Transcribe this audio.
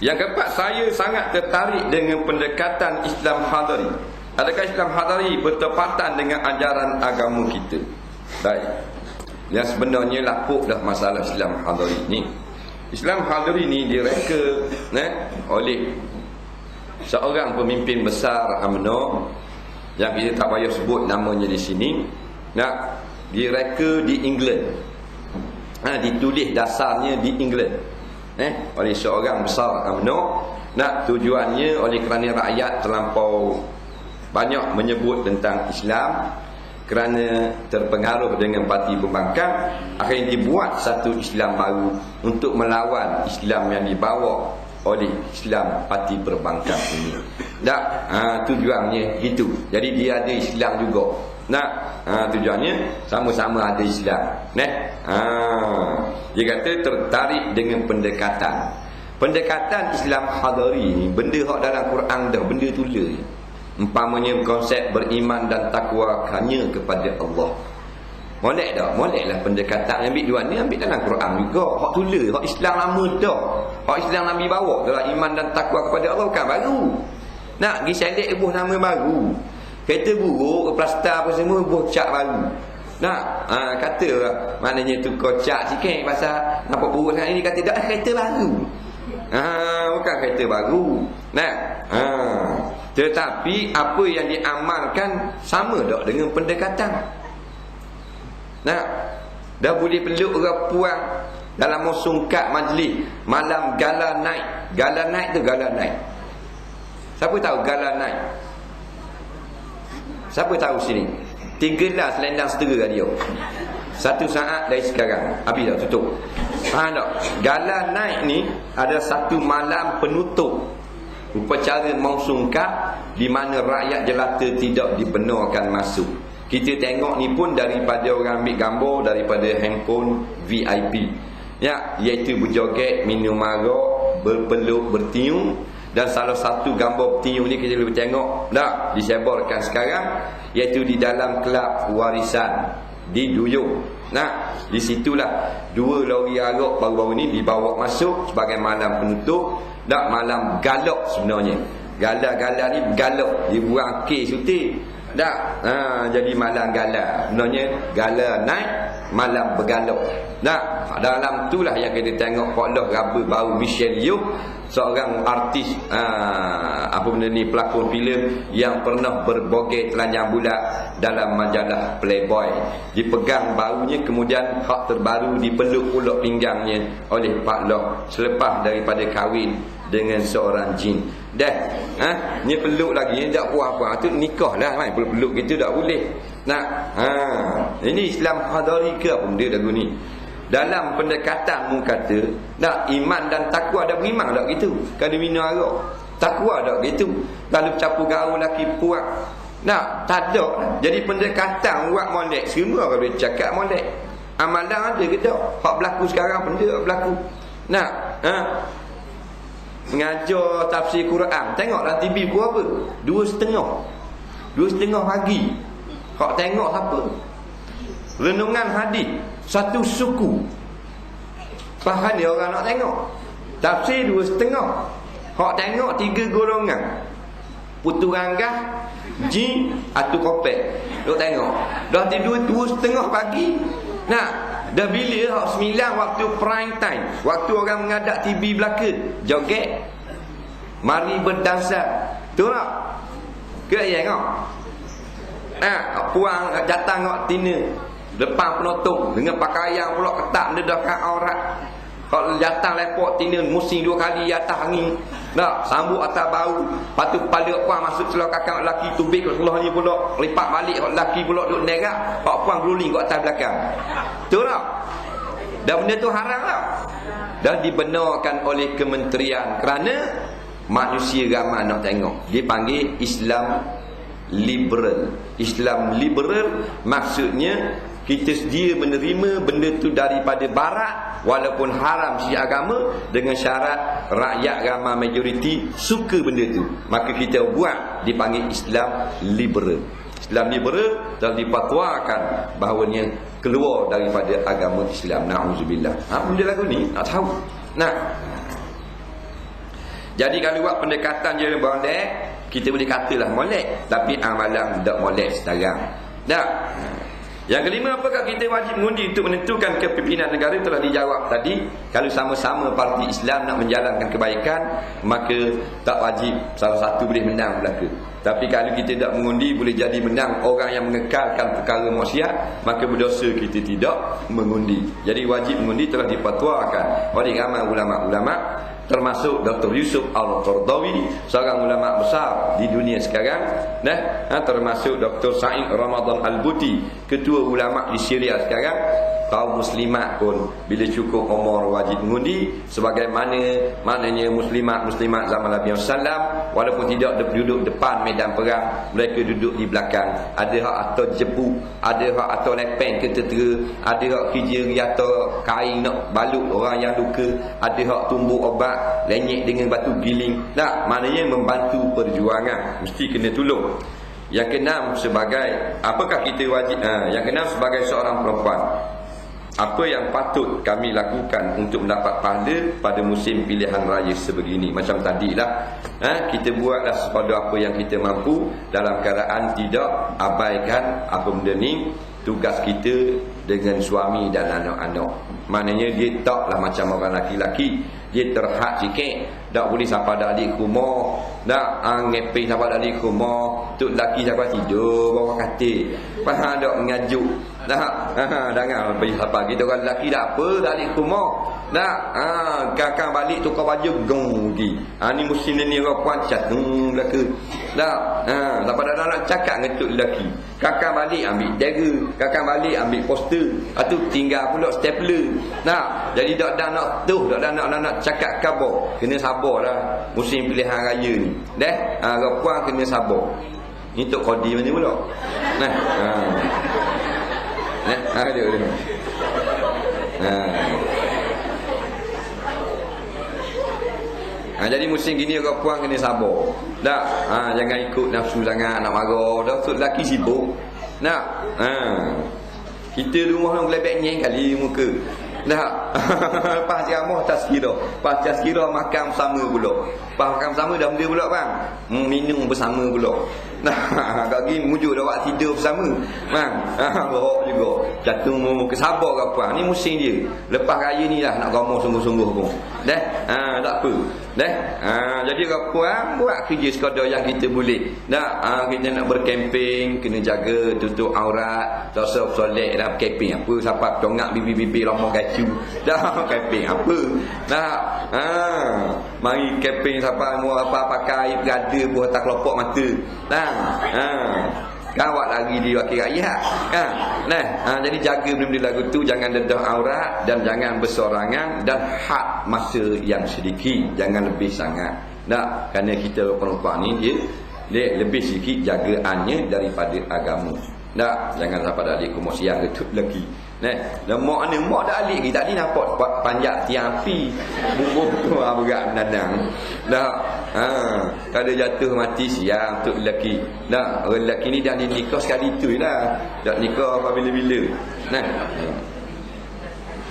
Yang keempat, saya sangat tertarik dengan pendekatan Islam hadari. Adakah Islam hadari bertepatan dengan ajaran agama kita? Baik. Yang sebenarnya lapuk dah masalah Islam hadari ni. Islam hadari ni direka eh, oleh seorang pemimpin besar UMNO yang kita tak payah sebut namanya di sini. Nak direka di England. Ha, ditulis dasarnya di England eh, oleh seorang besar UMNO nak tujuannya oleh kerana rakyat terlampau banyak menyebut tentang Islam kerana terpengaruh dengan parti pembangkang akhirnya dibuat satu Islam baru untuk melawan Islam yang dibawa oleh Islam parti perbankan ini. Tak, ha, tujuannya itu. Jadi dia ada Islam juga. Nak ha, tujuannya sama-sama ada Islam. Neh. Ha, dia kata tertarik dengan pendekatan. Pendekatan Islam hadari ni benda hak dalam Quran dah benda tulis. Umpamanya konsep beriman dan takwa hanya kepada Allah. Molek tak? Molek lah pendekatan ambil dua ni ambil dalam Quran juga. Hak tulis, hak Islam lama dah. Hak Islam Nabi bawa dalam iman dan takwa kepada Allah bukan baru. Nak pergi selek buah nama baru. Kereta buruk, plastar apa semua buah cat baru. Nak, ha, kata. Maknanya tu kocak sikit pasal nampak buruk sangat ini kata dah kereta baru. Ha, bukan kereta baru. Nak, ha. Tetapi apa yang diamalkan sama tak dengan pendekatan. Nak dah boleh peluk orang puang dalam musungkat majlis malam gala naik. Gala naik tu gala naik. Siapa tahu gala naik? Siapa tahu sini? Tiga lah selendang setera dia. Satu saat dari sekarang. Habis dah tutup. Faham tak? Gala naik ni ada satu malam penutup upacara mausungkat di mana rakyat jelata tidak dibenarkan masuk. Kita tengok ni pun daripada orang ambil gambar daripada handphone VIP. Ya, iaitu berjoget, minum arak, berpeluk, bertiung dan salah satu gambar bertiung ni kita boleh tengok dah disebarkan sekarang iaitu di dalam kelab warisan di Duyung. Nah, di situlah dua lori arak baru-baru ni dibawa masuk sebagai malam penutup dak malam galak sebenarnya. Gala-gala ni galak dibuang kes suti. Tak, ha, jadi malam gala. Sebenarnya gala naik, malam bergalak. Tak, dalam itulah yang kita tengok Pak Loh Raba baru Michelle Yeoh seorang artis uh, apa benda ni pelakon filem yang pernah berbogey telanjang bulat dalam majalah Playboy. Dipegang barunya kemudian hak terbaru dipeluk pulak pinggangnya oleh Pak Loh selepas daripada kahwin dengan seorang jin. Dah ha ni peluk lagi ni tak puas apa tu nikah main peluk-peluk gitu tak boleh nak ha. Ini Islam hadari ke apa benda lagu ni? Dalam pendekatan mu kata nak iman dan takwa ada beriman tak gitu? Kalau minum arak. Takwa tak gitu? Kalau capu gaul laki puak. Nak tak ada. Jadi pendekatan buat molek. Semua kalau dia cakap molek. Amalan ada ke tak? Hak berlaku sekarang benda berlaku. Nak ha. Mengajar tafsir Quran. Tengoklah TV ku apa? Dua setengah. Dua setengah pagi hak tengok apa renungan hadis. Satu suku. Faham ni orang nak tengok? Tafsir dua setengah. Hak tengok tiga golongan. Putu ranggah Jin Atau kopek Duk tengok. Dah tidur dua setengah pagi Nak. Dah bila hak sembilan waktu prime time? Waktu orang mengadap TV belakang Joget. Mari berdansa. Ke ya tengok Nah, puang datang ngok tina Depan penutup dengan pakaian pula ketat mendedahkan aurat. Kalau datang lepok tina musim dua kali atas angin. Nak sambut atas bau. Patu kepala puan masuk celah kakak lelaki tubik ke sebelah ni pula. Lipat balik kalau lelaki pula duduk nerak. Pak puan beruling ke atas belakang. Betul tak? Dan benda tu haram tak? Dan dibenarkan oleh kementerian kerana manusia ramai nak tengok. Dia panggil Islam liberal. Islam liberal maksudnya kita sedia menerima benda tu daripada barat walaupun haram si agama dengan syarat rakyat ramai majoriti suka benda tu. Maka kita buat dipanggil Islam liberal. Islam liberal dan dipatwakan bahawanya keluar daripada agama Islam. Na'udzubillah. Ha benda lagu ni nak tahu? Nah Jadi kalau buat pendekatan je molek, kita boleh katalah molek, tapi amalan tak molek sekarang. Tak. Yang kelima apakah kita wajib mengundi untuk menentukan kepimpinan negara telah dijawab tadi kalau sama-sama parti Islam nak menjalankan kebaikan maka tak wajib salah satu boleh menang belaka. Tapi kalau kita tidak mengundi boleh jadi menang orang yang mengekalkan perkara maksiat maka berdosa kita tidak mengundi. Jadi wajib mengundi telah dipatuakan oleh ramai ulama-ulama termasuk Dr. Yusuf Al-Qardawi seorang ulama besar di dunia sekarang nah ha, termasuk Dr. Said Ramadan Al-Buti ketua ulama di Syria sekarang kaum muslimat pun bila cukup umur wajib mengundi sebagaimana maknanya muslimat muslimat zaman Nabi sallam walaupun tidak duduk depan medan perang mereka duduk di belakang. Ada hak atau jepu ada hak atau lepeng ke tetera ada hak kijiri atau kain nak balut orang yang luka ada hak tumbuk obat lenyek dengan batu giling. Tak maknanya membantu perjuangan. Mesti kena tolong. Yang keenam sebagai apakah kita wajib? Ha, yang keenam sebagai seorang perempuan apa yang patut kami lakukan untuk mendapat pahala pada musim pilihan raya sebegini? Macam tadilah ha, kita buatlah sepada apa yang kita mampu dalam keadaan tidak abaikan apa benda ni tugas kita dengan suami dan anak-anak. Maknanya dia taklah macam orang laki-laki. Dia terhad sikit. Tak boleh sampai dah alik rumah. Tak ha, ngeping sampai dah alik rumah. Tu laki sampai tidur bawah katil. Faham tak mengajuk ha, jangan pergi sampai kita orang lelaki tak apa dah alik rumah. Tak ha, kakak balik tukar baju gong pergi. Ha, ni musim ni orang puan cat hmm, belaka tak ha, sampai dah nak cakap tu lelaki. Kakak balik ambil dagger kakak balik ambil poster. Ha, tu tinggal pula stapler. Tak jadi tak dah nak tu tak dah nak, nak, nak cakap khabar. Kena sabar sabarlah musim pilihan raya ni. Dah, ha, puan kena sabar. Ni tok kodi mana pula? Nah. Ha. Ha dia dia. Ha. Ha, jadi musim gini orang puan kena sabar. Tak, ha, jangan ikut nafsu sangat nak marah. Dah tu lelaki sibuk. Nak. Ha. Kita rumah yang gelebek nyeng kali muka. Dah. Pas ceramah tazkirah. Pas tazkirah makan bersama pula. Pas makan bersama dah benda pula bang. Hmm, minum bersama pula. Nah, kau pergi mujuk dah waktu tidur bersama. Bang. Ha, bawa juga. Jatuh ke sabar ke apa. Ni musim dia. Lepas raya ni lah nak gamoh sungguh-sungguh pun. Dah. Ha, tak apa. Dah. Ha, jadi puan buat kerja sekadar yang kita boleh. Dah. Ha, kita nak berkemping, kena jaga tutup aurat, tosok solek dah berkemping apa siapa tongak bibi-bibi lama gacu. Dah kemping apa? Dah. Ha, mari kemping siapa mau apa pakai berada buat tak kelopak mata. Dah. Ha. Kawat lagi di wakil rakyat ha. Nah, ha. Jadi jaga benda-benda lagu tu Jangan dedah aurat Dan jangan bersorangan Dan hak masa yang sedikit Jangan lebih sangat Tak, kerana kita perempuan ni dia, dia lebih sedikit jagaannya daripada agama Tak, jangan sampai dah kumur siang itu lagi Nah, lemak ni mak dah alik kita tadi nampak panjat tiang api. Bubur tu ah berat menadang. Dah. Ha, kalau jatuh mati siang untuk lelaki. Orang lelaki ni dah nikah sekali tu lah. Dah nikah apa bila-bila. Nah.